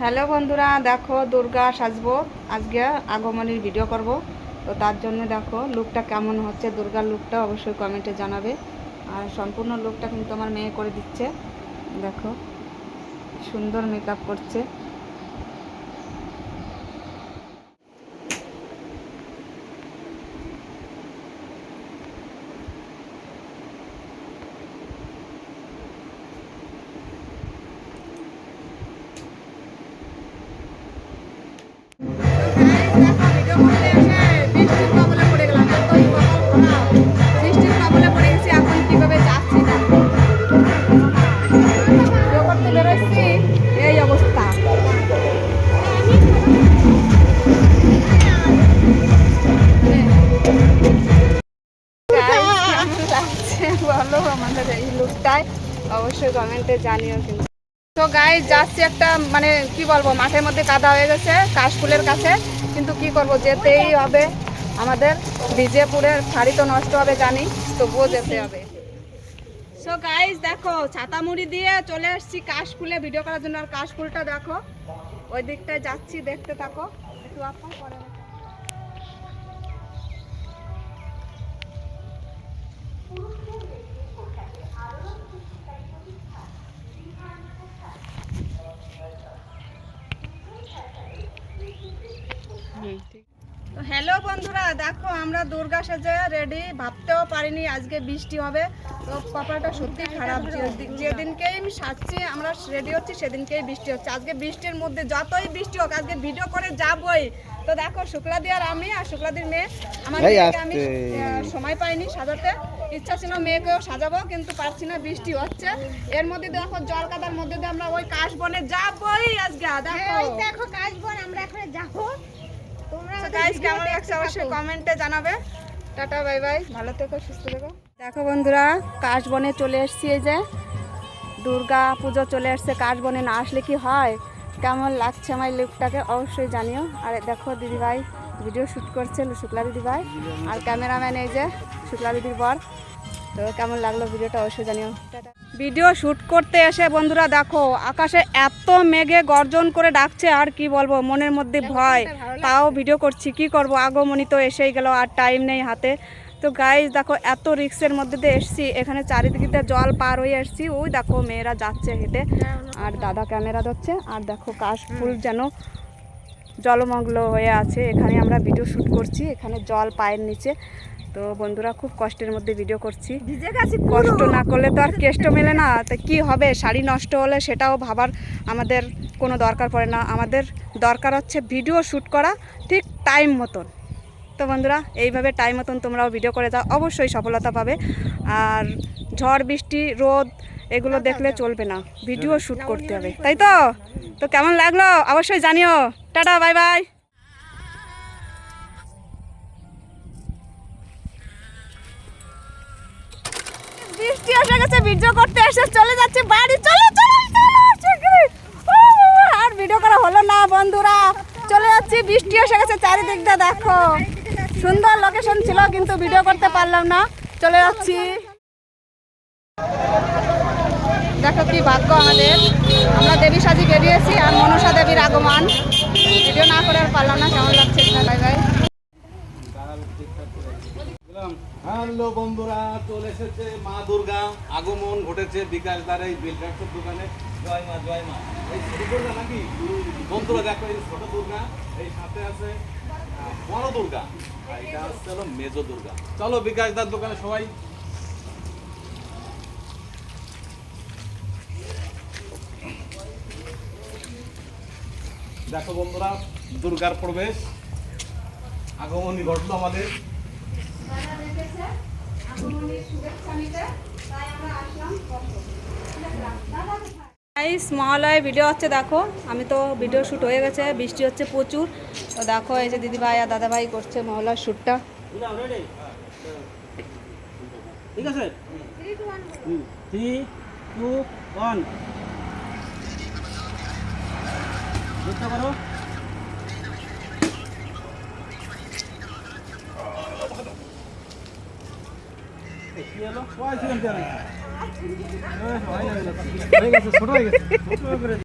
Hello বন্ধুরা, দেখো দুর্গা সাজবো। আজকে আগমনের ভিডিও করব। তো তার জন্য দেখো লুকটা কেমন হচ্ছে, দুর্গার লুকটা অবশ্যই কমেন্টে জানাবে। আর সম্পূর্ণ লুকটা কিন্তু আমার মেয়ে করে দিচ্ছে। দেখো, সুন্দর মেকআপ করছে। এই অবশ্যই কমেন্টে জানিও কিন্তু। তো গায়ে যাচ্ছি একটা মানে কি বলব, মাঠের মধ্যে কাদা হয়ে গেছে, কাশফুলের কাছে। কিন্তু কি করব, যেতেই হবে আমাদের। বিজেপুরের শাড়ি তো নষ্ট হবে জানি, তবুও যেতে হবে। সো গাইজ দেখো ছাতা মুড়ি দিয়ে চলে আসছি কাশফুলে ভিডিও করার জন্য। আর কাশফুলটা দেখো, ওই দিকটায় যাচ্ছি, দেখতে থাকো। একটু আপা পরে তো হ্যালো বন্ধুরা দেখো আমরা দুর্গা সেজে রেডি ভাবতেও পারিনি আজকে বৃষ্টি হবে। তো কপালটা সত্যি খারাপ। যে- যেদিনকেই আমি সাজছি আমরা রেডি হচ্ছি সেদিনকেই বৃষ্টি হচ্ছে। আজকে বৃষ্টির মধ্যে যতই বৃষ্টি হোক আজকে ভিডিও করে যাবই। তো দেখো শুক্লাদি আর আমি আর শুক্লাদির মেয়ে আমার মেয়েকে আমি সময় পাইনি সাজাতে। ইচ্ছা ছিল মেয়েকেও সাজাবো কিন্তু পারছি না বৃষ্টি হচ্ছে। এর মধ্যে দেখো জল কাদার মধ্যে দিয়ে আমরা ওই কাশ বনে যাবই আজকে দেখো। দেখো কাজ বোন আমরা এখন যাব তোমরা তো আমাদের কেমন লাগছে অবশ্যই কমেন্টে জানাবে। টাটা বাই বাই ভালো থেকো সুস্থ থেকো। দেখো বন্ধুরা কাশবনে চলে এসেছি এই যে। দুর্গা পুজো চলে আসছে কাশবনে না আসলে কি হয়? কেমন লাগছে আমার লুকটাকে অবশ্যই জানিও। আর দেখো দিদিভাই ভিডিও শ্যুট করছে শুক্লা দিদিভাই। আর ক্যামেরাম্যান এই যে শুক্লা দিদির বর। তো কেমন লাগল ভিডিওটা অবশ্যই জানিও। ভিডিও শ্যুট করতে এসে বন্ধুরা দেখো আকাশে এত মেঘে গর্জন করে ডাকছে আর কি বলব মনের মধ্যে ভয়। তাও ভিডিও করছি কি করব? আগমনী তো এসেই গেল আর টাইম নেই হাতে। তো গাইজ দেখো এত রিক্সের মধ্যে দিয়ে এসছি। এখানে চারিদিকে জল পার হয়ে এসছি। ওই দেখো মেয়েরা যাচ্ছে হেঁটে আর দাদা ক্যামেরা ধরছে আর দেখো কাশ ফুল যেন জলমগ্ন হয়ে আছে। এখানে আমরা ভিডিও শ্যুট করছি। এখানে জল পায়ের নিচে। তো বন্ধুরা খুব কষ্টের মধ্যে ভিডিও করছি। কষ্ট না করলে তো আর কেষ্ট মেলে না। তো কি হবে? শাড়ি নষ্ট হলে সেটাও ভাবার আমাদের কোনো দরকার পড়ে না। আমাদের দরকার হচ্ছে ভিডিও শ্যুট করা ঠিক টাইম মতন। তো বন্ধুরা এইভাবে টাইম মতন তোমরাও ভিডিও করে যাও। অবশ্যই সফলতা পাবে। আর ঝড় বৃষ্টি রোদ এগুলো দেখলে চলবে না। ভিডিও শ্যুট করতে হবে তাই তো? তো কেমন লাগল? অবশ্যই জানিও। Tata bye bye. বৃষ্টি এসে গেছে ভিডিও করতে এসে চলে যাচ্ছে বাড়ি। চলে চলো আর ভিডিও করা হলো না বন্ধুরা। চলে যাচ্ছি বৃষ্টি এসে গেছে চারিদিকটা দেখো। সুন্দর লোকেশন ছিল কিন্তু ভিডিও করতে পারলাম না। চলে যাচ্ছি। দেখো কি ভাগ্য আমাদের। আমরা দেবী সাজি বেরিয়েছি আর মনসা দেবীর আগমন। ভিডিও না করে আর পারলাম না, কেমন লাগছে বাই বাই। হ্যালো বন্ধুরা, চলে এসেছে মা দুর্গা। আগমন ঘটেছে বিকাশ দ্বারা এই বেলডাক্তর দোকানে। জয় মা জয় মা। এই ছোট দুর্গা নাকি? বন্ধুরা, দেখো এই ছোট দুর্গা, এই সাথে আছে বড় দুর্গা। এটা হচ্ছে মেজো দুর্গা। চলো বিকাশ দার দোকানে সবাই। দেখো বন্ধুরা দুর্গার প্রবেশ। আগমনী ঘটলো আমাদের। মহালয়ে ভিডিও হচ্ছে দেখো। আমি তো ভিডিও শ্যুট হয়ে গেছে বৃষ্টি হচ্ছে প্রচুর। তো দেখো এই যে দিদি ভাই আর দাদা ভাই করছে মহালয়ার শ্যুটটা ঠিক আছে? থ্রি টু ওয়ান চেষ্টা পারো হয়ে ছোট হয়ে গেছে